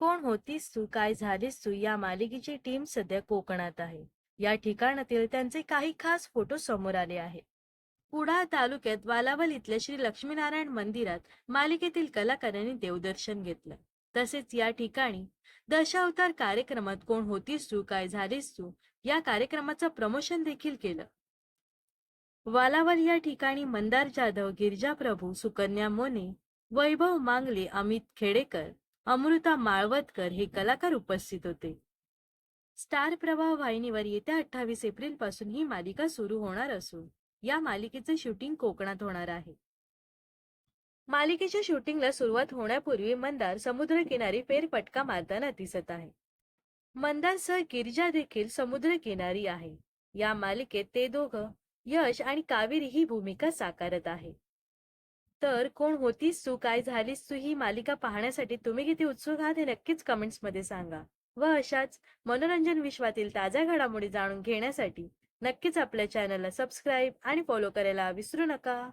कोण होतीस तू काय झालीस तू या मालिकेची टीम सध्या कोकणात आहे. या ठिकाणातील त्यांचे काही खास फोटो समोर आले आहेत. कुडाळ तालुक्यात वालावल इथल्या श्री लक्ष्मीनारायण मंदिरात मालिकेतील कलाकारांनी देवदर्शन घेतलं. तसेच या ठिकाणी दशावतार कार्यक्रमात कोण होतीस तू काय झालीस तू या कार्यक्रमाचं प्रमोशन देखील केलं. वालावल या ठिकाणी मंदार जाधव गिरजा प्रभू सुकन्या मोने वैभव मांगले अमित खेडेकर अमृता माळवतकर हे कलाकार उपस्थित होते. स्टार प्रवाह वाहिनीवर येत्या अठ्ठावीस एप्रिलपासून ही मालिका सुरू होणार असून या मालिकेचे शूटिंग कोकणात होणार आहे. मालिकेच्या शूटिंगला सुरुवात होण्यापूर्वी मंदार समुद्रकिनारी फेरफटका मारताना दिसत आहे. मंदारसह गिरजा देखील समुद्रकिनारी आहे. या मालिकेत ते दोघं यश आणि कावेरी ही भूमिका साकारत आहे. तर कोण होतीस तू काय झालीस तू ही मालिका पाहण्यासाठी तुम्ही किती उत्सुक आहात हे नक्कीच कमेंट्समध्ये सांगा. व अशाच मनोरंजन विश्वातील ताज्या घडामोडी जाणून घेण्यासाठी नक्कीच आपल्या चॅनलला सबस्क्राईब आणि फॉलो करायला विसरू नका.